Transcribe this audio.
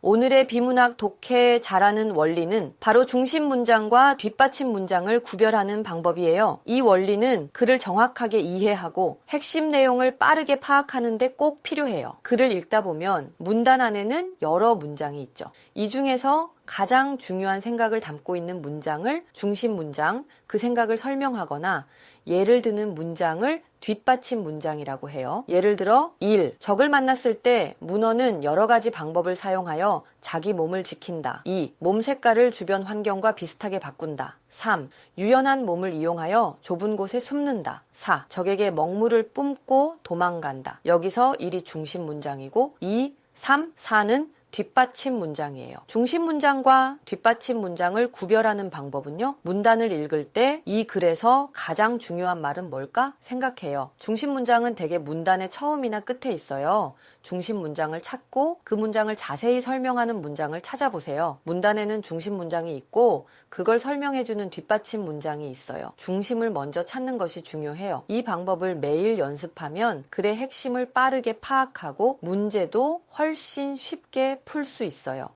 오늘의 비문학 독해에 잘하는 원리는 바로 중심 문장과 뒷받침 문장을 구별하는 방법이에요. 이 원리는 글을 정확하게 이해하고 핵심 내용을 빠르게 파악하는데 꼭 필요해요. 글을 읽다 보면 문단 안에는 여러 문장이 있죠. 이 중에서 가장 중요한 생각을 담고 있는 문장을 중심 문장, 그 생각을 설명하거나 예를 드는 문장을 뒷받침 문장이라고 해요. 예를 들어 1. 적을 만났을 때 문어는 여러 가지 방법을 사용하여 자기 몸을 지킨다. 2. 몸 색깔을 주변 환경과 비슷하게 바꾼다. 3. 유연한 몸을 이용하여 좁은 곳에 숨는다. 4. 적에게 먹물을 뿜고 도망간다. 여기서 1이 중심 문장이고 2, 3, 4는 뒷받침 문장이에요. 중심 문장과 뒷받침 문장을 구별하는 방법은요. 문단을 읽을 때 이 글에서 가장 중요한 말은 뭘까 생각해요. 중심 문장은 대개 문단의 처음이나 끝에 있어요. 중심 문장을 찾고 그 문장을 자세히 설명하는 문장을 찾아보세요. 문단에는 중심 문장이 있고 그걸 설명해주는 뒷받침 문장이 있어요. 중심을 먼저 찾는 것이 중요해요. 이 방법을 매일 연습하면 글의 핵심을 빠르게 파악하고 문제도 훨씬 쉽게 풀 수 있어요.